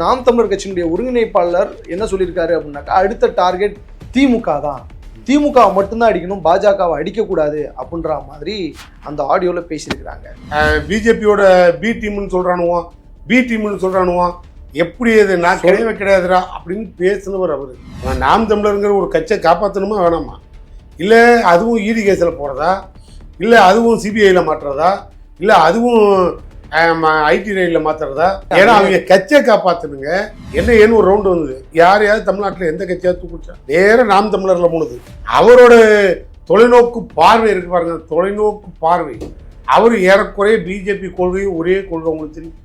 நாம் தமிழர் கட்சியினுடைய ஒருங்கிணைப்பாளர் என்ன சொல்லியிருக்காரு அப்படின்னாக்கா அடுத்த டார்கெட் திமுக தான். திமுக மட்டும்தான் அடிக்கணும் பாஜகவை அடிக்கக்கூடாது அப்படின்ற மாதிரி அந்த ஆடியோவில் பேசியிருக்கிறாங்க. பிஜேபியோட பி டீம்னு சொல்றானுவான் பி டீம்னு சொல்றானுவான் எப்படி இது நான் கிடையவே கிடையாதுடா அப்படின்னு பேசினவர் அவரு. நாம் தமிழருங்கிற ஒரு கட்சியை காப்பாற்றணுமா வேணாமா? இல்லை அதுவும் இடி கேஸில் போகிறதா இல்லை அதுவும் சிபிஐயில் மாற்றுறதா இல்லை அதுவும் ஐடி ரைடில் மாற்றுறதா ஏன்னா அவங்க கட்சியை காப்பாற்றணுங்க என்ன ஏன்னு ஒரு ரவுண்டு வந்தது. யாரையாவது தமிழ்நாட்டில் எந்த கட்சியாவது தூக்குச்சா நேரா நாம் தமிழரில் போனது அவரோட தொலைநோக்கு பார்வை இருக்கு பாருங்க. தொலைநோக்கு பார்வை. அவர் ஏறக்குறைய பிஜேபி கொள்கை ஒரே கொள்கை உங்களுக்கு தெரியும்.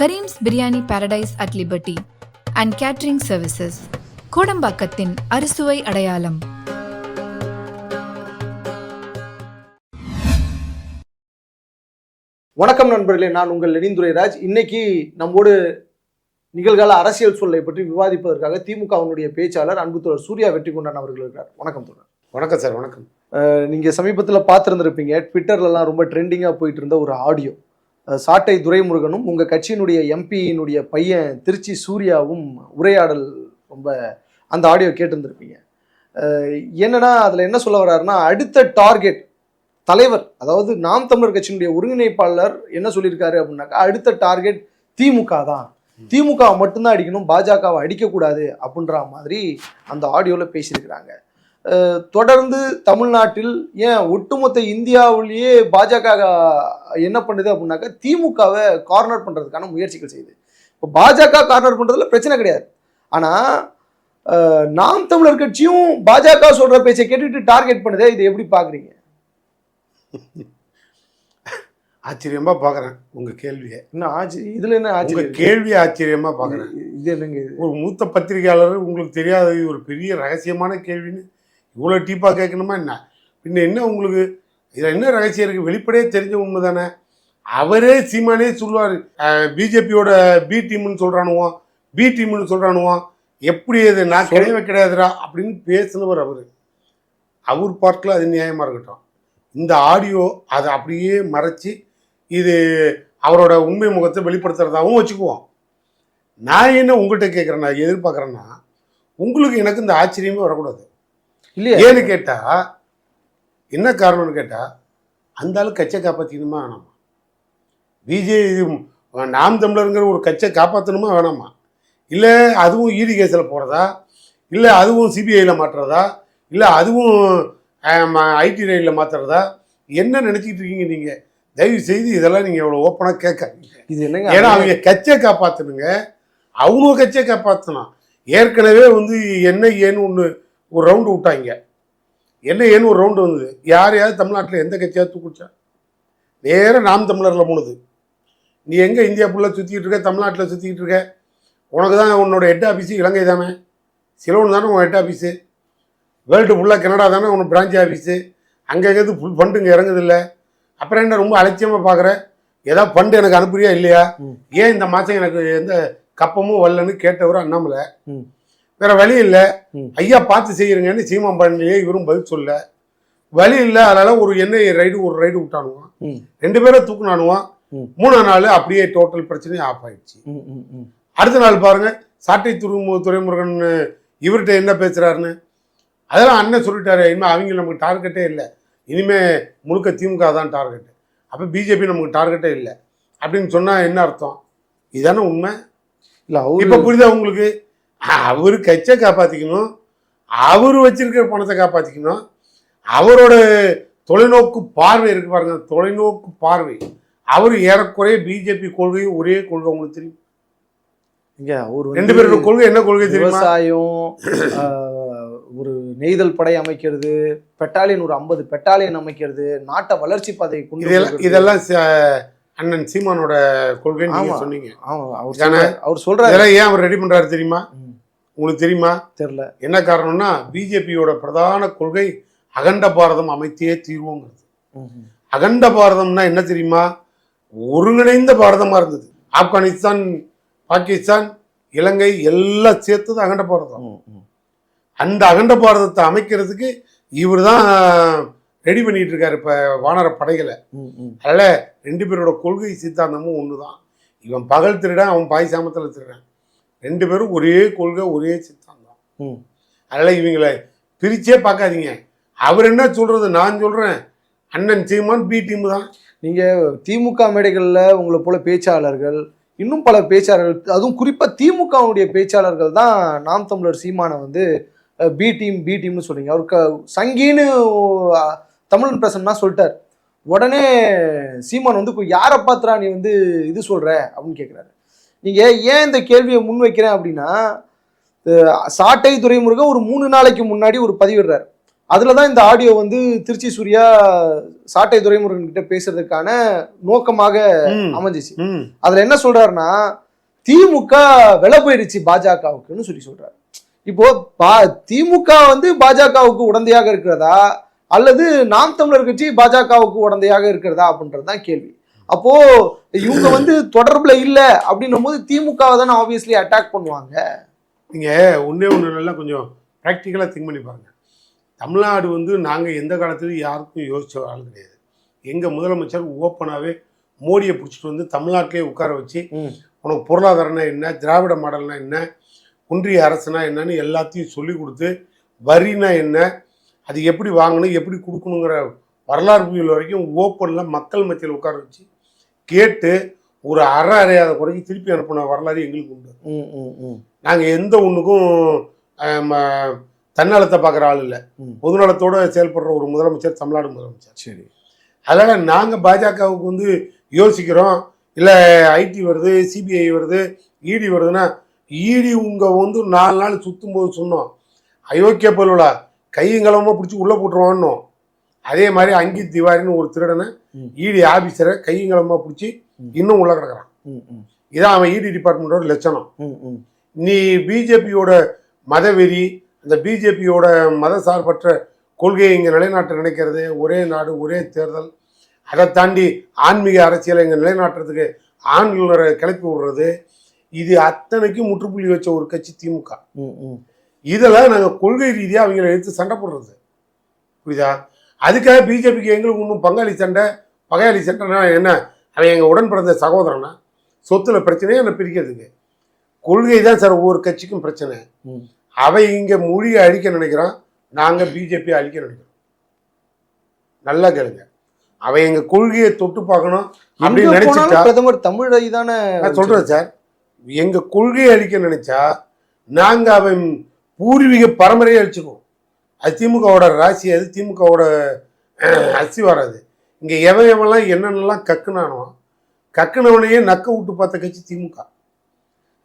Kareem's biryani paradise at liberty and catering services கோடம்பாக்கத்தின் அறுசுவை அடையாளம் வணக்கம் நண்பர்களே நான் உங்கள் லெனிந்துரை ராஜ் இன்னைக்கு நம்மோடு நிகழ்கால அரசியல் சொல்லை பற்றி விவாதிப்பதற்காக திமுகவினுடைய பேச்சாளர் அன்புத்தோழர் சூர்யா வெற்றி கொண்டான் அவர்கள் இருக்கிறார். வணக்கம் தோழர். வணக்கம் சார் வணக்கம். நீங்க சமீபத்தில் பார்த்துருந்துருப்பீங்க ட்விட்டர்லலாம் ரொம்ப ட்ரெண்டிங்காக போயிட்டு இருந்த ஒரு ஆடியோ சாட்டை துரைமுருகனும் உங்க கட்சியினுடைய எம்பியினுடைய பையன் திருச்சி சூர்யாவும் உரையாடல் ரொம்ப அந்த ஆடியோ கேட்டிருந்திருப்பீங்க. என்னன்னா அதுல என்ன சொல்ல வர்றாருன்னா அடுத்த டார்கெட் தலைவர் அதாவது நாம் தமிழர் கட்சியினுடைய ஒருங்கிணைப்பாளர் என்ன சொல்லியிருக்காரு அப்படின்னாக்கா அடுத்த டார்கெட் திமுக தான். திமுக மட்டும்தான் அடிக்கணும் பாஜகவை அடிக்கக்கூடாது அப்படின்ற மாதிரி அந்த ஆடியோவில் பேசியிருக்கிறாங்க. தொடர்ந்து தமிழ்நாட்டில் ஏன் ஒட்டுமொத்த இந்தியாவிலேயே பாஜக என்ன பண்ணுது அப்படின்னாக்கா திமுகவை கார்னர் பண்ணுறதுக்கான முயற்சிகள் செய்யுது. இப்போ பாஜக கார்னர் பண்ணுறதுல பிரச்சனை கிடையாது. ஆனால் நாம் தமிழர் கட்சியும் பாஜக சொல்கிற பேச்சை கேட்டுட்டு டார்கெட் பண்ணுதே இதை எப்படி பார்க்குறீங்க? ஆச்சரியமா பார்க்குறேன் உங்க கேள்வியை. என்ன ஆச்சு இதில் என்ன உங்க ஆச்சரியம் கேள்வியை ஆச்சரியமா பார்க்குறேன் இது என்னங்க? ஒரு மூத்த பத்திரிகையாளர் உங்களுக்கு தெரியாத ஒரு பெரிய ரகசியமான கேள்வின்னு இவ்வளோ டீப்பாக கேட்கணுமா என்ன? பின்ன என்ன உங்களுக்கு இதில் என்ன ரகசியம் இருக்குது வெளிப்படையே தெரிஞ்ச உண்மை தானே அவரே சீமானே சொல்லுவார். பிஜேபியோட பி டீம்னு சொல்கிறானுவான் பி டீம்னு சொல்கிறானுவான் எப்படி இது நான் கிடையவே கிடையாதுடா அப்படின்னு பேசினவர் அவர். அவர் பார்ட்டில் அது நியாயமாக இருக்கட்டும். இந்த ஆடியோ அதை அப்படியே மறைச்சி இது அவரோட உண்மை முகத்தை வெளிப்படுத்துறதாகவும் வச்சுக்குவோம். நான் என்ன உங்கள்கிட்ட கேட்குறேன்னா எதிர்பார்க்குறேன்னா உங்களுக்கு எனக்கு இந்த ஆச்சரியமே வரக்கூடாது. இல்லையா? ஏன்னு கேட்டா என்ன காரணம்னு கேட்டா அந்த ஆளு கட்சியை காப்பாற்றிக்கணுமா வேணாமா? பிஜே இது நாம் தமிழருங்கிற ஒரு கட்சியை காப்பாற்றணுமா வேணாமா? இல்லை அதுவும் இடி கேஸில் போகிறதா இல்லை அதுவும் சிபிஐயில் மாற்றுறதா இல்லை அதுவும் ஐடி ரைடில் மாற்றுறதா என்ன நினச்சிக்கிட்டு இருக்கீங்க நீங்கள் தயவு செய்து இதெல்லாம் நீங்கள் இவ்வளோ ஓப்பனாக கேட்காதீங்க. இது என்னங்க ஏன்னா அவங்க கட்சியை காப்பாற்றணுங்க அவங்க கட்சியை காப்பாற்றணும் ஏற்கனவே வந்து என்ன ஏன்னு ஒன்று ஒரு ரவுண்டு விட்டாங்க. என்ன ஏன்னு ஒரு ரவுண்டு வந்தது. யாரையாவது தமிழ்நாட்டில் எந்த கட்சியாவது தூக்குச்சா? நேராக நாம் தமிழரில் போனது நீ எங்கே இந்தியா ஃபுல்லாக சுற்றிக்கிட்டு இருக்க? தமிழ்நாட்டில் சுற்றிக்கிட்டு இருக்க? உனக்கு தான் உன்னோட ஹெட் ஆஃபீஸு இலங்கை தானே? சிலோன் தானே உன் ஹெட் ஆஃபீஸு வேர்ல்டு ஃபுல்லாக கனடா தானே உனக்கு பிரான்ச் ஆஃபீஸு அங்கேருந்து ஃபுல் ஃபண்டு இங்கே இறங்குதில்ல. அப்புறம் என்ன ரொம்ப அலட்சியமாக பார்க்குற ஏதாவது ஃபண்டு எனக்கு அனுப்புறியா இல்லையா. ஏன் இந்த மாதம் எனக்கு எந்த கப்பமும் வரலன்னு கேட்டவர் அண்ணாமலை. வேற வழி இல்லை. ஐயா பார்த்து செய்யுங்கன்னு சீமான் பண்ணலையே இவரும் பதில் சொல்ல. வழி இல்லை அதனால ஒரு எண்ணெய் ரைடு ஒரு ரைடு விட்டானுவான். ரெண்டு பேரை தூக்குனானுவான். ம். மூணாம் நாள் அப்படியே டோட்டல் பிரச்சனையும் ஆஃப் ஆயிடுச்சு. அடுத்த நாள் பாருங்க சாட்டை துறைமு துறைமுருகன் இவர்கிட்ட என்ன பேசுறாருன்னு? அதெல்லாம் அண்ணன் சொல்லிட்டாரு. இனிமேல் அவங்க நமக்கு டார்கெட்டே இல்லை. இனிமே முழுக்க திமுக தான் டார்கெட் அப்போ பிஜேபி நமக்கு டார்கெட்டே இல்லை. அப்படின்னு சொன்னா என்ன அர்த்தம்? இதானே உண்மை? இல்ல அவரு இப்போ புரியுதா உங்களுக்கு? அவர் கட்சியை காப்பாற்றிக்கணும் அவர் வச்சிருக்கிற பணத்தை காப்பாற்றிக்கணும் அவரோட தொலைநோக்கு பார்வை இருக்கு பாருங்க. தொலைநோக்கு பார்வை. அவர் ஏறக்குறைய பிஜேபி கொள்கை ஒரே கொள்கை உங்களுக்கு தெரியும். இங்க அவரு ரெண்டு பேரோட கொள்கை என்ன கொள்கை தெரியுமா? விவசாயம் நெய்தல் படை அமைக்கிறது பெட்டாலியன் ஒரு ஐம்பது பெட்டாலியன் அமைக்கிறது நாட்டை வளர்ச்சி பாதையை கொண்டு இதெல்லாம் அண்ணன் சீமானோட ஆமா. சொன்னீங்க. அவர்? சொல்றாரு. இதெல்லாம் ஏன் அவர் ரெடி பண்றாரு தெரியுமா? உங்களுக்கு தெரியுமா? தெரியல. என்ன காரணம்னா பிஜேபியோட பிரதான கொள்கை அகண்ட பாரதம் அமைத்தே தீர்வோங்கிறது. அகண்ட பாரதம்னா என்ன தெரியுமா? ஒருங்கிணைந்த பாரதமா இருந்தது. ஆப்கானிஸ்தான் பாகிஸ்தான் இலங்கை எல்லாம் சேர்த்தது அகண்ட பாரதம். அந்த அகண்ட பாரதத்தை அமைக்கிறதுக்கு இவர் தான் ரெடி பண்ணிட்டு இருக்காரு இப்ப வானர படைகளை. அதனால ரெண்டு பேரோட கொள்கை சித்தாந்தமும் ஒன்று தான் இவன் பகல் திருடன் அவன் பாய் சாமத்தில் திருடன். ரெண்டு பேரும் ஒரே கொள்கை ஒரே சித்தாந்தம். ம். அதனால் இவங்களை பிரிச்சே பார்க்காதீங்க. அவர் என்ன சொல்றது நான் சொல்றேன். அண்ணன் சீமான் பி டீம் தான். நீங்க திமுக மேடைகள்ல உங்களை போல பேச்சாளர்கள் இன்னும் பல பேச்சாளர்கள் அதுவும் குறிப்பா திமுகவுடைய பேச்சாளர்கள் தான் நாம் தமிழர் சீமானை வந்து பி டீம் பி டீம்னு சொல்றீங்க. அவருக்கு சங்கின்னு தமிழன் பிரசன்னா சொல்லிட்டார். உடனே சீமான் வந்து "இப்போ யாரை பாத்துறா நீ வந்து இது சொல்ற? அப்படின்னு கேட்குறாரு நீங்க ஏன் இந்த கேள்வியை முன்வைக்கிறேன் அப்படின்னா அஹ், சாட்டை துரைமுருகன் ஒரு மூணு நாளைக்கு முன்னாடி ஒரு பதிவிடுறாரு. அதுல தான் இந்த ஆடியோ வந்து திருச்சி சூர்யா சாட்டை துரைமுருகன் கிட்ட பேசுறதுக்கான நோக்கமாக. அமைஞ்சிச்சு. அதுல என்ன சொல்றாருன்னா திமுக விலை போயிடுச்சு பாஜகவுக்குன்னு சொல்லி சொல்றாரு. இப்போ பா திமுக வந்து பாஜகவுக்கு உடந்தையாக இருக்கிறதா? அல்லது நாம் தமிழர் கட்சி பாஜகவுக்கு உடந்தையாக இருக்கிறதா அப்படின்றது தான் கேள்வி. அப்போ இவங்க வந்து தொடர்புல இல்ல அப்படின்னும் போது திமுகவை தானே ஆப்வியஸ்லி அட்டாக் பண்ணுவாங்க. நீங்க ஒண்ணே ஒன்று நல்லா கொஞ்சம் ப்ராக்டிக்கலாக திங்க் பண்ணி பாருங்க. தமிழ்நாடு வந்து நாங்கள் எந்த காலத்துலையும் யாருக்கும் யோசிச்ச ஆள் கிடையாது. எங்கள் முதலமைச்சர் ஓப்பனாகவே மோடியை பிடிச்சிட்டு வந்து தமிழ்நாட்டிலே உட்கார வச்சு. உனக்கு பொருளாதாரம்னா என்ன திராவிட மாடல்னா என்ன ஒன்றிய அரசுனா என்னன்னு எல்லாத்தையும் சொல்லி கொடுத்து வரினா என்ன அது எப்படி வாங்கணும் எப்படி கொடுக்கணுங்கிற வரலாறு புயல் வரைக்கும் ஓப்பனில் மக்கள் மத்தியில் உட்கார வச்சு கேட்டு ஒரு அற அறையாத குறைக்கு திருப்பி அனுப்பின வரலாறு எங்களுக்கு உண்டு. ம், ம், ம். நாங்கள் எந்த ஒன்றுக்கும் தன்னலத்தை பார்க்குற ஆள் இல்லை. பொதுநலத்தோட செயல்படுற ஒரு முதலமைச்சர் தமிழ்நாடு முதலமைச்சர். சரி. அதனால் நாங்கள் பாஜகவுக்கு வந்து யோசிக்கிறோம். இல்லை ஐடி வருது சிபிஐ வருது இடி வருதுன்னா இடி உங்கள் வந்து நாலு நாள் சுற்றும் போது சொன்னோம் அயோக்கிய பல்வலா கையங்கலமாக பிடிச்சி உள்ளே போட்டுருவான்னோம் அதே மாதிரி அங்கித் திவாரின்னு ஒரு திருடனை. இடி ஆபீசரை கையங்கலமாக பிடிச்சி. இன்னும் உள்ள கிடக்குறான் இதான் அவன் இடி டிபார்ட்மெண்ட்டோட லட்சணம். நீ பிஜேபியோட மதவெறி அந்த பிஜேபியோட மத சார்பற்ற கொள்கையை இங்கே நிலைநாட்ட நினைக்கிறது ஒரே நாடு ஒரே தேர்தல் அதை தாண்டி ஆன்மீக அரசியலை இங்கே நிலைநாட்டுறதுக்கு ஆண்களரை கிளப்பி விடுறது இது அத்தனைக்கும் முற்றுப்புள்ளி வச்ச ஒரு கட்சி திமுக. இதெல்லாம் நாங்கள் கொள்கை ரீதியாக அவங்கள எடுத்து சண்டை போடுறது. புரியுதா? அதுக்காக பிஜேபிக்கு எங்களுக்கு இன்னும் பங்காளி சண்டை பகையாளி சண்டைனா என்ன? அவன் எங்கள் உடன் பிறந்த சகோதரனா? சொத்துல பிரச்சனையே என்ன பிரிக்கிறதுக்கு கொள்கை தான் சார் ஒவ்வொரு கட்சிக்கும் பிரச்சனை. அவன் இங்கே மொழியை அழிக்க நினைக்கிறான். நாங்கள் பிஜேபி அழிக்க நினைக்கிறோம். நல்லா கேளுங்க. அவன் எங்கள் கொள்கையை தொட்டு பார்க்கணும் அப்படின்னு நினைச்சிட்டா பிரதமர் தமிழை தானே நான் சொல்றேன் சார். எங்க கொள்கையை அழிக்க நினைச்சா நாங்க அவன் பூர்வீக பரம்பரையை அழிச்சுக்குவோம். அது திமுகவோட ராசி அது திமுகவோட அசி வராது. இங்க எவன் எவன்லாம் என்னென்னலாம் கக்குனானோ கக்குனவனையே நக்க விட்டு பார்த்த கட்சி திமுக.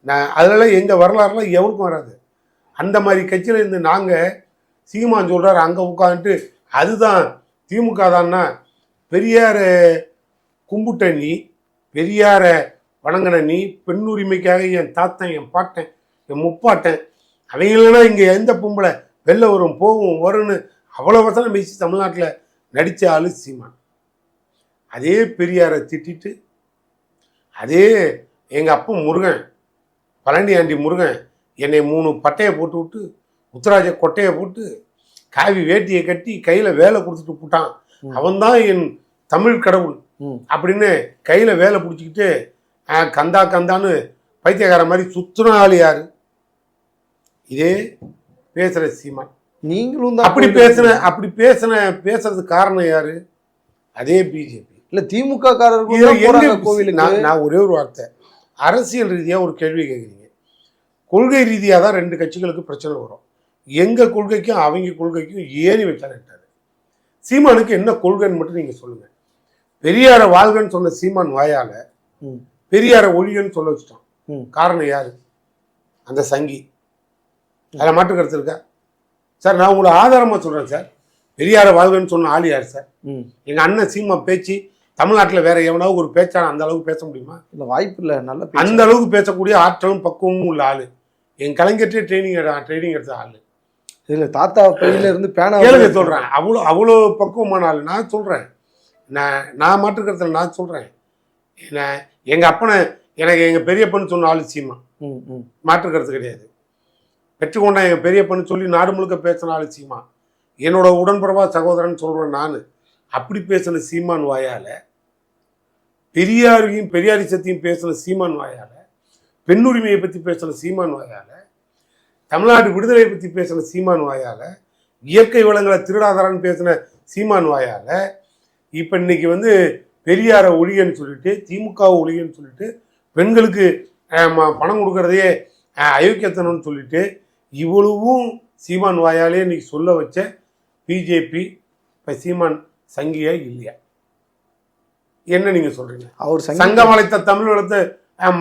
நான் அதனால எங்க வரலாறுலாம் எவருக்கும் வராது. அந்த மாதிரி கட்சியில இருந்து நாங்க சீமான் சொல்றாரு அங்க உட்காந்துட்டு அதுதான் திமுக தான்னா பெரியார கும்புட்டணி பெரியாரை வணங்கின நீ பெண் உரிமைக்காக என் தாத்தன் என் பாட்டன் என் முப்பாட்டன் அவங்களா இங்கே எந்த பொம்பளை? வெளில வரும் போகும் வரும்னு அவ்வளோ வசனம் பேசி தமிழ்நாட்டில் நடித்த ஆளு சீமான். அதே பெரியாரை திட்டிட்டு அதே எங்கள் அப்பா முருகன் பழனி ஆண்டி முருகன் என்னை மூணு பட்டையை போட்டு விட்டு உத்தராஜ கொட்டையை போட்டு காவி வேட்டியை கட்டி கையில் வேலை கொடுத்துட்டு போட்டான். அவன்தான் என் தமிழ் கடவுள். அப்படின்னு கையில் வேலை பிடிச்சிக்கிட்டு கந்தா கந்தான்னு பைத்தியக்கார மாதிரி சுத்துன ஆள் யாரு? இதே பேசுகிற சீமான். நீங்களும் தான் அப்படி பேசுன அப்படி பேசுன பேசுறதுக்கு காரணம் யாரு? அதே பிஜேபி இல்ல திமுக காரர்கள் கோவிலுக்கு. நான் நான் ஒரே ஒரு வார்த்தை. அரசியல் ரீதியா ஒரு கேள்வி கேட்குறீங்க கொள்கை ரீதியா தான் ரெண்டு கட்சிகளுக்கு பிரச்சனை வரும். எங்க கொள்கைக்கும் அவங்க கொள்கைக்கும் ஏறி வச்சாட்டாரு சீமானுக்கு என்ன கொள்கைன்னு மட்டும் நீங்க சொல்லுங்க. பெரியார வாழ்கன்னு சொன்ன சீமான் வாயால. பெரியார ஒழிகன்னு சொல்ல வச்சுட்டான் ம். காரணம் யாரு? அந்த சங்கி. அதில் மாற்று கருத்து இருக்கா? சார் நான் உங்களை ஆதாரமா சொல்றேன் சார். பெரியார வாழ்கன்னு சொன்ன ஆள் யார் சார்? ம். எங்க அண்ணன் சீமா பேச்சு தமிழ்நாட்டில் வேற எவனாவது ஒரு பேச்சான அந்த அளவுக்கு பேச முடியுமா? இல்ல வாய்ப்பு இல்ல. நல்ல அந்த. அளவுக்கு பேசக்கூடிய ஆற்றலும் பக்குவமும் உள்ள ஆளு. என் கலைஞர்கிட்டே ட்ரைனிங் ட்ரைனிங் எடுத்த ஆளு. இல்ல தாத்தா பையில இருந்து பேனா கேளுங்க சொல்றேன். அவ்வளோ அவ்வளோ பக்குவமான ஆளு. நான் சொல்றேன். நான் நான் மாற்றுக்கிறதுல நான் சொல்றேன். நான் எங்க அப்பனை எனக்கு எங்க பெரியப்பன்னு சொன்ன ஆளு சீமா ம், ம். மாற்றுக்கிறது கிடையாது. பெற்றுக்கொண்ட எங்க பெரியப்பன்னு சொல்லி நாடு முழுக்க பேசின ஆளு சீமா என்னோட உடன்பிறவா சகோதரன் சொல்றேன் நான். அப்படி பேசின சீமான் வாயால பெரியாரையும் பெரியாரிசத்தையும் பேசின சீமான் வாயால பெண்ணுரிமையை பற்றி பேசின சீமான் வாயால தமிழ்நாடு விடுதலையை பற்றி பேசின சீமான் வாயால இயற்கை வளங்களை திருடாதாரன்னு பேசின சீமான் வாயால இப்போ இன்னைக்கு வந்து பெரியாரை ஒழியன்னு சொல்லிட்டு திமுக ஒழியன்னு சொல்லிட்டு பெண்களுக்கு பணம் கொடுக்கறதையே அயோக்கியத்தனம்னு சொல்லிட்டு இவ்வளவும் சீமான் வாயாலே இன்னைக்கு சொல்ல வச்ச பிஜேபி இப்போ சீமான் சங்கியா இல்லையா? என்ன நீங்க சொல்றீங்க? அவர் சங்க சங்கம் வளைத்த தமிழ் வளர்த்த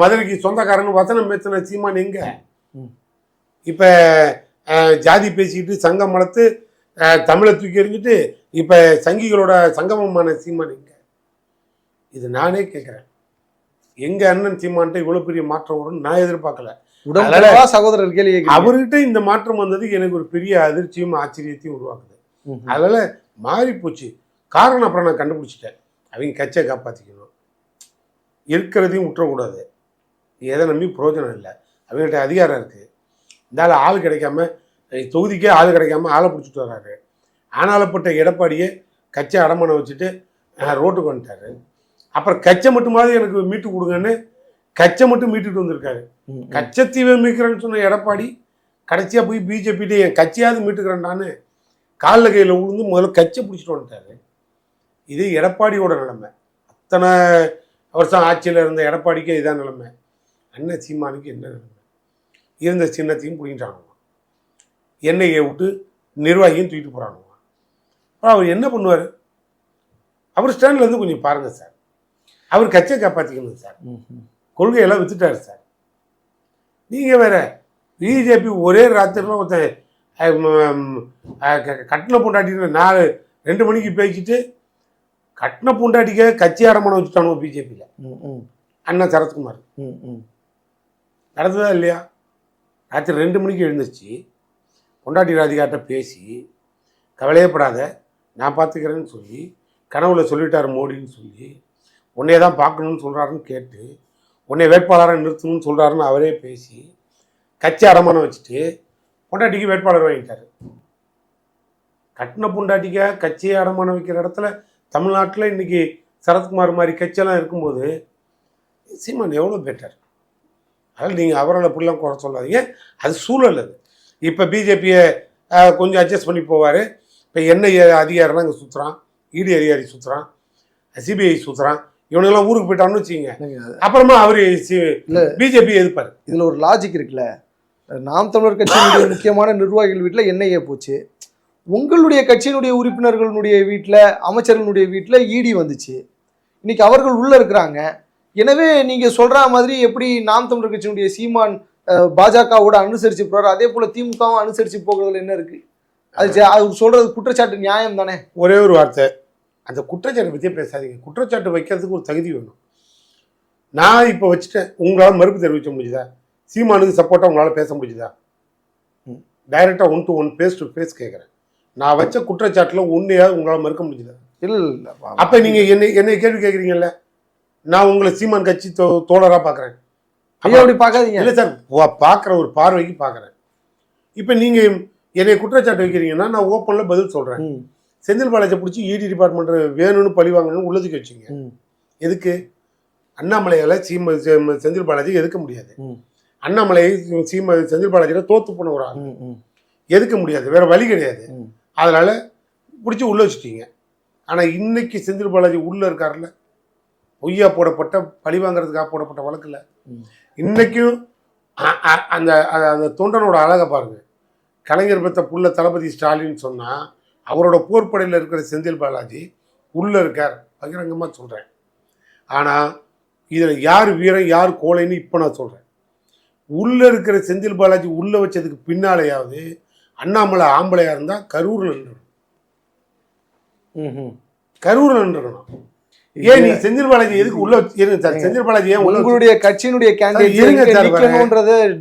மதுரைக்கு சொந்தக்காரன் வசனம் பேசின சீமான் எங்க. இப்ப ஜாதி பேசிக்கிட்டு சங்கம் வளர்த்து தமிழை தூக்கி எறிஞ்சிட்டு இப்ப சங்கிகளோட சங்கமமான சீமான் எங்க? இது நானே கேட்கிறேன். எங்க அண்ணன் சீமான்ட்ட இவ்வளவு பெரிய மாற்றம் வரும்னு நான் எதிர்பார்க்கல. உடம்பா சகோதரர் கேள்வி. அவர்கிட்ட இந்த மாற்றம் வந்தது எனக்கு ஒரு பெரிய அதிர்ச்சியும் ஆச்சரியத்தையும் உருவாக்குது. அதனால மாறி போச்சு காரணம் அப்புறம் நான் கண்டுபிடிச்சிட்டேன். அவங்க கட்சியை காப்பாற்றிக்கணும் இருக்கிறதையும் விட்டுறக்கூடாது. எதை நம்பி பிரயோஜனம் இல்லை. அவங்கள்ட்ட அதிகாரம் இருக்குது இந்த ஆள் கிடைக்காம தொகுதிக்கே ஆள் கிடைக்காம ஆளை பிடிச்சிட்டு வர்றாரு ஆனாலப்பட்ட எடப்பாடியை கட்சி அடமானம் வச்சுட்டு ரோட்டுக்கு வந்துட்டாரு. அப்புறம் கச்சை மட்டுமாவது எனக்கு மீட்டு கொடுங்கன்னு கச்சை மட்டும் மீட்டுட்டு வந்திருக்காரு. கச்சத்தீவை மீட்கிறேன்னு சொன்ன எடப்பாடி கடைசியாக போய் பிஜேபிட்டு என் கட்சியாவது மீட்டுக்கிறேன்டான்னு காலில் கையில் விழுந்து முதல்ல கச்சை பிடிச்சிட்டு வந்துட்டாரு. இது எடப்பாடியோட நிலைமை. அத்தனை வருஷம் ஆட்சியில் இருந்த எடப்பாடிக்கே இதான் நிலைமை. அண்ணன் சீமானுக்கு என்ன நிலைமை? இருந்த சின்னத்தையும் பிடிங்கிட்டானுங்க. எண்ணெயை விட்டு நிர்வாகியும் தூக்கிட்டு போகிறானுங்க அப்புறம் அவர் என்ன பண்ணுவார்? அவர் ஸ்டாண்ட்ல இருந்து கொஞ்சம் பாருங்கள் சார். அவர் கட்சியை காப்பாற்றிக்கணும் சார். கொள்கையெல்லாம் வித்துட்டாரு சார் நீங்கள் வேற பிஜேபி ஒரே ராத்திரில ஒருத்தன் கட்டின பொண்டாட்டின்னு நாலு ரெண்டு மணிக்கு பேசிட்டு கட்டின பொண்டாட்டிக்க கட்சி அடமானம் வச்சுட்டானோ பிஜேபியில் ம், ம். அண்ணா சரத்குமார் ம், ம். நடந்ததா இல்லையா ராத்திரி ரெண்டு மணிக்கு எழுந்துருச்சு பொண்டாட்டி ராதிகாட்ட பேசி கவலையப்படாத நான் பார்த்துக்கிறேன்னு சொல்லி கனவுல சொல்லிட்டார் மோடின்னு சொல்லி உன்னையே தான் பார்க்கணும்னு சொல்கிறாருன்னு கேட்டு உன்னை வேட்பாளராக நிறுத்தணும்னு சொல்கிறாருன்னு அவரே பேசி கட்சி அடமானம் வச்சுட்டு பொண்டாட்டிக்கு வேட்பாளர் வாங்கிட்டாரு. கட்டின பொண்டாட்டிக்க கட்சியை அடமானம் வைக்கிற இடத்துல தமிழ்நாட்டில் இன்னைக்கு சரத்குமார் மாதிரி கட்சியெல்லாம் இருக்கும்போது சீமான் எவ்வளோ பெட்டர் அதனால் நீங்கள் அவரோட அப்படிலாம் குறை சொல்லாதீங்க. அது சூழல் அது. இப்போ பிஜேபியை கொஞ்சம் அட்ஜஸ்ட் பண்ணி போவார். இப்போ என்ன அதிகாரம்னா இங்கே சுற்றுறான் இடி அதிகாரி சுற்றுறான் சிபிஐ சுற்றுறான் இவனுங்கெல்லாம் ஊருக்கு போயிட்டான்னு வச்சுக்கோங்க. அப்புறமா அவர். பிஜேபி எதிர்ப்பார். இதுல ஒரு லாஜிக் இருக்குல்ல. நாம் தமிழர் கட்சியினுடைய முக்கியமான நிர்வாகிகள் வீட்டில் என்ஐஏ போச்சு. உங்களுடைய கட்சியினுடைய உறுப்பினர்களுடைய வீட்டில் அமைச்சர்களுடைய வீட்டில் இடி வந்துச்சு. இன்னைக்கு அவர்கள் உள்ள இருக்கிறாங்க. எனவே நீங்க சொல்ற மாதிரி எப்படி நாம் தமிழர் கட்சியினுடைய சீமான் பாஜகவோட அனுசரிச்சு போறாரு அதே போல திமுகவும் அனுசரிச்சு போகிறதுல என்ன இருக்கு? அது அவர் சொல்றது குற்றச்சாட்டு நியாயம் தானே ஒரே ஒரு வார்த்தை. அந்த குற்றச்சாட்டை பற்றியே பேசாதீங்க. குற்றச்சாட்டு வைக்கிறதுக்கு ஒரு தகுதி வேணும். நான் இப்போ வச்சுட்டேன். உங்களால் மறுப்பு தெரிவிக்க முடியுதா சீமானுக்கு சப்போர்ட்டாக உங்களால் பேச முடியுதா. டைரெக்டாக one to one face to face கேட்குறேன் நான் வச்ச குற்றச்சாட்டில் உண்மையாக உங்களால் மறுக்க முடியுதா இல்ல இல்ல அப்போ நீங்கள் என்னை என்னை கேள்வி கேட்குறீங்கல்ல நான் உங்களை சீமான் கட்சி தோ தோழராக பார்க்குறேன் ஐயா அப்படி பார்க்காதீங்க இல்லை சார் பார்க்குற ஒரு பார்வைக்கு பார்க்குறேன் இப்போ நீங்கள் என்னை குற்றச்சாட்டு வைக்கிறீங்கன்னா நான் ஓப்பனில் பதில் சொல்கிறேன் செந்தில் பாலாஜை பிடிச்சி இடி டிபார்ட்மெண்ட் வேணும்னு பழி வாங்கணும்னு உள்ளதுக்கு வச்சிங்க. எதுக்கு? அண்ணாமலையால் சீம செந்தில் பாலாஜி எதுக்க முடியாது. அண்ணாமலை சீம செந்தில் பாலாஜியில் தோத்து போன ஒரு ஆள். எதுக்க முடியாது? வேற வழி கிடையாது. அதனால பிடிச்சி உள்ள வச்சுட்டீங்க. ஆனால் இன்னைக்கு செந்தில் பாலாஜி உள்ள இருக்காருல்ல. பொய்யா போடப்பட்ட பழி வாங்குறதுக்காக போடப்பட்ட வழக்குல. இன்னைக்கும் அந்த அந்த தொண்டனோட அழகை பாருங்க. கலைஞர் பெற்ற புள்ள தளபதி ஸ்டாலின் சொன்னா அவரோட போர்ப்படையில் இருக்கிற செந்தில் பாலாஜி உள்ள இருக்கார். பகிரங்கமாக சொல்றேன். ஆனா இதில் யார் வீரன் யார் கோழைன்னு இப்போ நான் சொல்றேன். உள்ள இருக்கிற செந்தில் பாலாஜி உள்ள வச்சதுக்கு பின்னாலேயாவது அண்ணாமலை ஆம்பளையா இருந்தா கரூர்ல நின்று ம், ம். கரூர்ல நின்றுக்கணும் ஏன் நீ செந்தில் பாலாஜி எதுக்கு உள்ள இருங்க சார் செந்தில் பாலாஜி ஏன் உங்களுடைய கட்சியினுடைய கேண்டிடேட் இருங்க சார்,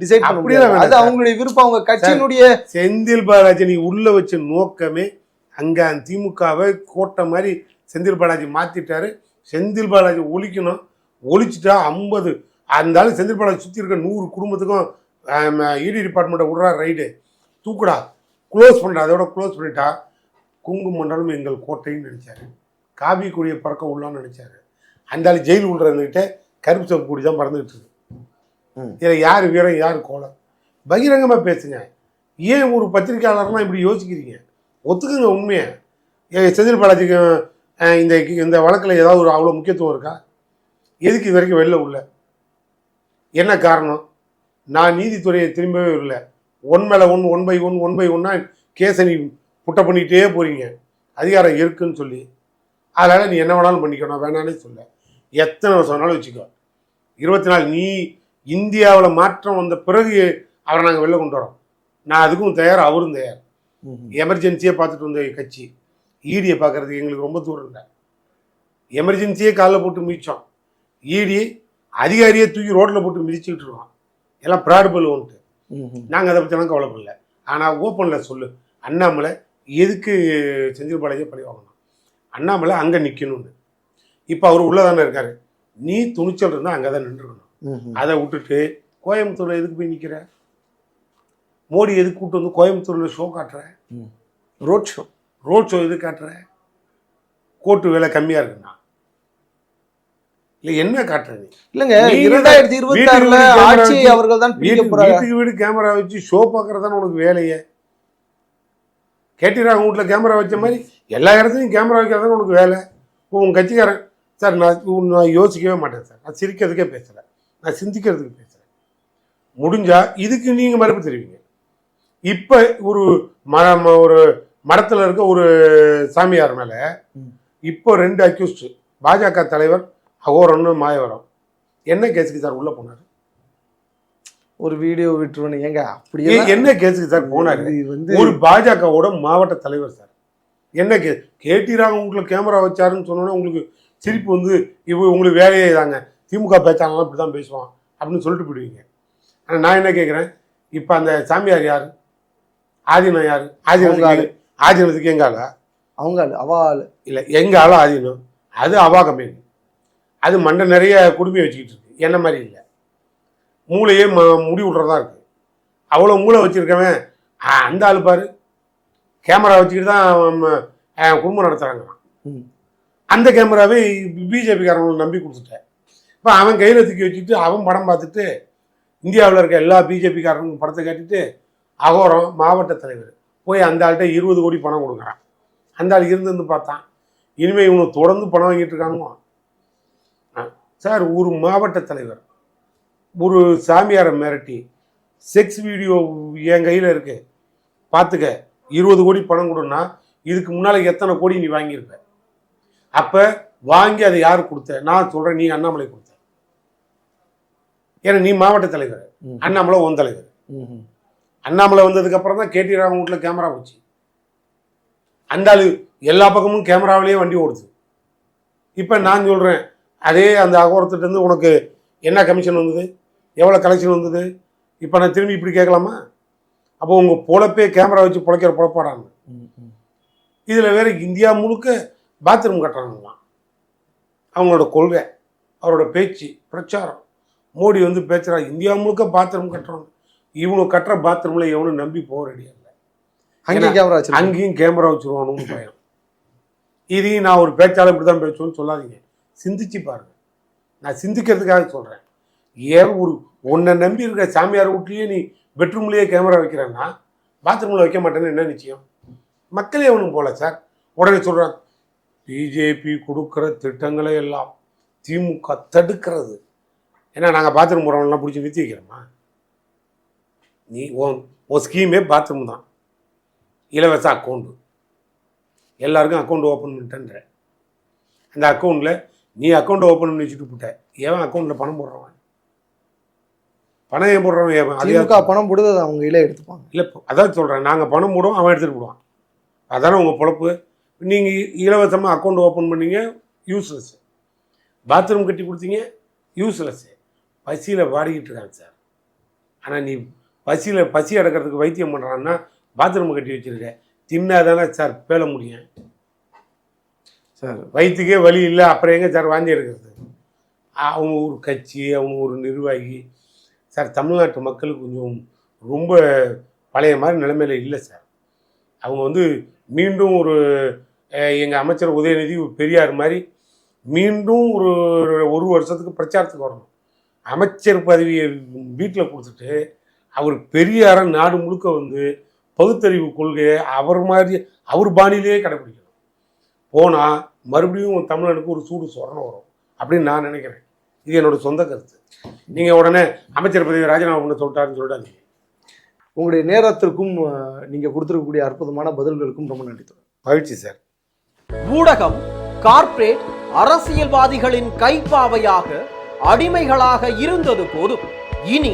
டிசைட் பண்ண முடியாது அது. அவங்களுடைய விருப்பம். அவங்க கட்சியினுடைய செந்தில் பாலாஜி நீ உள்ள வச்ச நோக்கமே அங்க திமுகவை கோட்டை மாதிரி செந்தில் பாலாஜி மாத்திட்டாரு. செந்தில் பாலாஜி ஒழிக்கணும். ஒழிச்சிட்டா ஐம்பது. அந்த ஆளு செந்தில் பாலாஜி சுற்றி இருக்க நூறு குடும்பத்துக்கும் இடி டிபார்ட்மெண்ட்டை விடுறா ரைடு. தூக்குடா. க்ளோஸ் பண்ணுறா அதோட க்ளோஸ் பண்ணிட்டா குங்கு மண்டலம் எங்கள் கோட்டைன்னு நினைச்சாரு. காவி கொடியை பறக்க உள்ளான்னு நினைச்சாரு. அந்த ஆள் ஜெயில் உள்ள இருந்துக்கிட்ட கருப்பு சோப்பு கூடி தான் பறந்துக்கிட்டு இருக்கு. இதில் யார் வீரம் யார் கோலம்? பகிரங்கமாக பேசுங்க. ஏன் ஒரு பத்திரிக்கையாளர்லாம் இப்படி யோசிக்கிறீங்க? ஒத்துக்குங்க உண்மையை. செந்தில் பாலாஜிக்கு இந்த இந்த வழக்கில் ஏதாவது ஒரு அவ்வளோ முக்கியத்துவம் இருக்கா? எதுக்கு இது வரைக்கும் வெளில உள்ள? என்ன காரணம்? நான் நீதித்துறையை திரும்பவே இல்லை ஒன் மேலே one one by one one by ஒன்னா கேஸை நீ புட்ட பண்ணிகிட்டே போகிறீங்க அதிகாரம் இருக்குன்னு சொல்லி. அதனால் நீ என்ன வேணாலும் பண்ணிக்கணும் வேணாலே சொல்ல. எத்தனை வருஷம் வேணாலும் வச்சுக்கோ. இருபத்தி நாலு நீ இந்தியாவில் மாற்றம் வந்த பிறகு அவரை நாங்கள் வெளில கொண்டு வரோம். நான் அதுக்கும் தயார் அவரும் தயார். ம். எமர்ஜென்சியை பார்த்துட்டு வந்த கட்சி. ஈடியை பார்க்கறதுக்கு எங்களுக்கு ரொம்ப தூரம் இல்லை. எமர்ஜென்சியே காலில் போட்டு மிதிச்சோம். ஈடி அதிகாரியை தூக்கி ரோட்டில் போட்டு மிதிச்சுக்கிட்டு இருக்கோம் எல்லாம் ப்ராடு ம். நாங்கள் அதை பற்றிலாம் கவலைப்படல. ஆனால் ஓப்பனில் சொல்லு. அண்ணாமலை எதுக்கு செந்தில் பாலாஜியை பழி வாங்கணும் அண்ணாமலை அங்கே நிற்கணும்னு இப்போ அவர் உள்ளே தானே இருக்காரு. நீ துணிச்சல் இருந்தால் அங்கே தான் நின்றுக்கணும். அதை விட்டுட்டு கோயம்புத்தூரில் எதுக்கு போய் நிற்கிற மோடி எதுக்கு கூட்டு வந்து கோயம்புத்தூரில் ஷோ காட்டுற ரோட் ஷோ ரோட் ஷோ எதுக்கு காட்டுற கோர்ட்டு விலை கம்மியாக இருக்குண்ணா இல்லை என்ன காட்டுற நீ? இல்லங்க இரண்டாயிரத்தி இருபத்தி ஆறுல ஆட்சி அவர்கள் தான் வீட்டுக்கு வீடு கேமரா வச்சு ஷோ பார்க்கறது தானே உனக்கு வேலையே? கேட்டிராங்க வீட்டில் கேமரா வச்ச மாதிரி எல்லா இடத்துலையும் கேமரா வைக்கிறது தானே உனக்கு வேலை? உன் கட்சிக்காரன் சார் நான் நான் யோசிக்கவே மாட்டேன் சார். நான் சிரிக்கிறதுக்கே பேசுகிறேன் நான் சிந்திக்கிறதுக்கு பேசுகிறேன் முடிஞ்சா இதுக்கு நீங்கள் மறுப்பு தெரிவிங்க. இப்போ ஒரு மரம் ஒரு மரத்தில் இருக்க ஒரு சாமியார் மேலே. இப்போ ரெண்டு அக்யூஸ்டு பாஜக தலைவர் அகோரன்னு மாயவரம். என்ன கேஸுக்கு சார் உள்ளே போனார்? ஒரு வீடியோ விட்டுருவேன். ஏங்க அப்படியே என்ன கேஸுக்கு சார் போனாரு? இது வந்து ஒரு பாஜகவோட மாவட்ட தலைவர் சார். என்ன கே கேடி ராகவன் உங்களுக்கு கேமரா வச்சாருன்னு சொன்னோன்னே உங்களுக்கு சிரிப்பு வந்து இவ உங்களுக்கு வேலையே தாங்க திமுக பேச்சாளர்லாம் இப்படி தான் பேசுவான் அப்படின்னு சொல்லிட்டு போயிடுவீங்க. ஆனால் நான் என்ன கேட்குறேன் இப்போ அந்த சாமியார் யார்? ஆதீனம் யார். ஆதீனத்துக்கு ஆதீனத்துக்கு எங்க ஆளா? அவங்க ஆளு, அவ ஆளு. இல்லை எங்க ஆளா ஆதீனம் அது அவா கம்பெனி. அது மண்டை நிறைய குடுமி வச்சுக்கிட்டு இருக்கு. என்ன மாதிரி இல்லை. மூளையே ம முடி விட்றதா இருக்கு. அவ்வளோ மூளை வச்சிருக்கவன் அந்த ஆள் பாரு. கேமரா வச்சுக்கிட்டு தான் குடும்பம் நடத்துகிறாங்க ம். அந்த கேமராவே பிஜேபிக்காரங்களை நம்பி கொடுத்துட்டேன். இப்போ அவன் கையில் தூக்கி வச்சுட்டு அவன் படம் பார்த்துட்டு இந்தியாவில் இருக்க எல்லா பிஜேபிக்காரனும் படத்தை கேட்டுட்டு அகோரம் மாவட்ட தலைவர். போய் அந்த ஆள்கிட்ட இருபது கோடி பணம் கொடுக்குறான். அந்த ஆள் இருந்து பார்த்தான். இனிமேல் இவனுக்கு தொடர்ந்து பணம் வாங்கிட்டு இருக்கானுமா சார் ஒரு மாவட்ட தலைவர். ஒரு சாமியாரை மிரட்டி செக்ஸ் வீடியோ என் கையில் இருக்கு. பார்த்துக்க இருபது கோடி பணம் கொடுன்னா இதுக்கு முன்னால் எத்தனை கோடி நீ வாங்கியிருப்ப? அப்போ வாங்கி அதை யார் கொடுத்த? நான் சொல்கிறேன் நீ அண்ணாமலை கொடுத்த. ஏன்னா நீ மாவட்ட தலைவர். அண்ணாமலை உன் தலைவர். அண்ணாமலை வந்ததுக்கு அப்புறம் தான் கேடி ராகவன் வீட்டில் கேமரா போச்சு. அந்த ஆளு எல்லா பக்கமும் கேமராவிலேயே வண்டி ஓடுது. இப்போ நான் சொல்கிறேன் அதே அந்த அகோரத்துட்டு இருந்து உனக்கு என்ன கமிஷன் வந்தது? எவ்வளோ கலெக்ஷன் வந்தது? இப்போ நான் திரும்பி இப்படி கேட்கலாமா? அப்போ உங்கள் பொழப்பே கேமரா வச்சு பொழைக்கிற பொழப்பாடாங்க. இதில் வேற இந்தியா முழுக்க பாத்ரூம் கட்டுறாங்களாம். அவங்களோட கொள்கை அவரோட பேச்சு பிரச்சாரம். மோடி வந்து பேசுகிறா இந்தியா முழுக்க பாத்ரூம் கட்டுறாங்க. இவங்க கட்டுற பாத்ரூமில் எவனும் நம்பி போக ரெடியா இல்லை. அங்கேயும் கேமரா வச்சிருக்காங்க அங்கேயும் கேமரா வச்சுருவானுன்னு பயம். இதையும் நான் ஒரு பேச்சாளர் இப்படி தான் பேசுவேன்னு சொல்லாதீங்க. சிந்திச்சு பாருங்க. நான் சிந்திக்கிறதுக்காக சொல்கிறேன் ஏன் ஒரு உன்னை நம்பி இருக்கிற சாமியார் வீட்லேயே நீ பெட்ரூம்லேயே கேமரா வைக்கிறேன்னா பாத்ரூமில் வைக்க மாட்டேன்னு என்ன நிச்சயம்? மக்களே ஒன்றும் போல சார் உடனே சொல்கிறான் பிஜேபி கொடுக்குற திட்டங்களை எல்லாம் திமுக தடுக்கிறது. ஏன்னா நாங்கள் பாத்ரூம் போகிறவங்களாம் பிடிச்சி நிறுத்தி வைக்கிறோமா? நீ உன் உன் ஸ்கீமே பாத்ரூம் தான். இலவச அக்கௌண்ட்டு எல்லாருக்கும் அக்கௌண்ட் ஓப்பன் பண்ணிட்டேன்ற. அந்த அக்கௌண்ட்டில் நீ அக்கௌண்ட் ஓப்பன் பண்ணி வச்சுட்டு போட்ட. எவன் அக்கௌண்ட்டில் பணம் போடுறவன் பணம் ஏன் போடுறவன்? எவன்? அதே திமுக பணம் போடுது அதை அவங்க கையில எடுத்துப்பாங்க. இல்லை அதான் சொல்கிறேன் நாங்கள் பணம் போடுவோம் அவன் எடுத்துகிட்டு போடுவான். அதானே உங்கள் பொழப்பு. நீங்கள் இலவசமாக அக்கௌண்ட் ஓப்பன் பண்ணீங்க யூஸ்லெஸ் பாத்ரூம் கட்டி கொடுத்தீங்க யூஸ்லெஸ் பசியில் வாடிக்கிட்டு இருக்காங்க சார். ஆனால் நீ பசியில் பசி அடக்கிறதுக்கு வைத்தியம் பண்ணுறான்னா பாத்ரூம் கட்டி வச்சுருக்க. தின்னாதானே சார் பேள முடியும். சார். வயிற்றுக்கே வழி இல்லை அப்புறம் எங்கே சார் வாந்தி எடுக்கிறது? அவங்க ஒரு கட்சி அவங்க ஒரு நிர்வாகி. சார் தமிழ்நாட்டு மக்கள் கொஞ்சம் ரொம்ப பழைய மாதிரி நிலைமையில இல்லை சார். அவங்க வந்து மீண்டும் ஒரு எங்கள் அமைச்சர் உதயநிதி ஒரு பெரியார் மாதிரி மீண்டும் ஒரு ஒரு வருஷத்துக்கு பிரச்சாரத்துக்கு வரணும். அமைச்சர் பதவியை வீட்டில் கொடுத்துட்டு அவர் பெரியார நாடு முழுக்க வந்து பகுத்தறிவு கொள்கையை அவர் மாதிரி அவர் பாணியிலேயே கடைப்பிடிக்கணும். போனால் மறுபடியும் தமிழனுக்கு ஒரு சூடு சொரணம் வரும் அப்படின்னு நான் நினைக்கிறேன். இது என்னோட சொந்த கருத்து. நீங்கள் உடனே அமைச்சர் பதவி ராஜினாமா பண்ண சொல்லிட்டாருன்னு சொல்லிட்டாங்க உங்களுடைய நேரத்திற்கும் அஹ், நீங்க கொடுத்திருக்கக்கூடிய அற்புதமான பதில்களுக்கும் ரொம்ப நன்றி. மகிழ்ச்சி சார். ஊடகம் கார்ப்பரேட் அரசியல்வாதிகளின் கைப்பாவையாக அடிமைகளாக இருந்தது போதும். இனி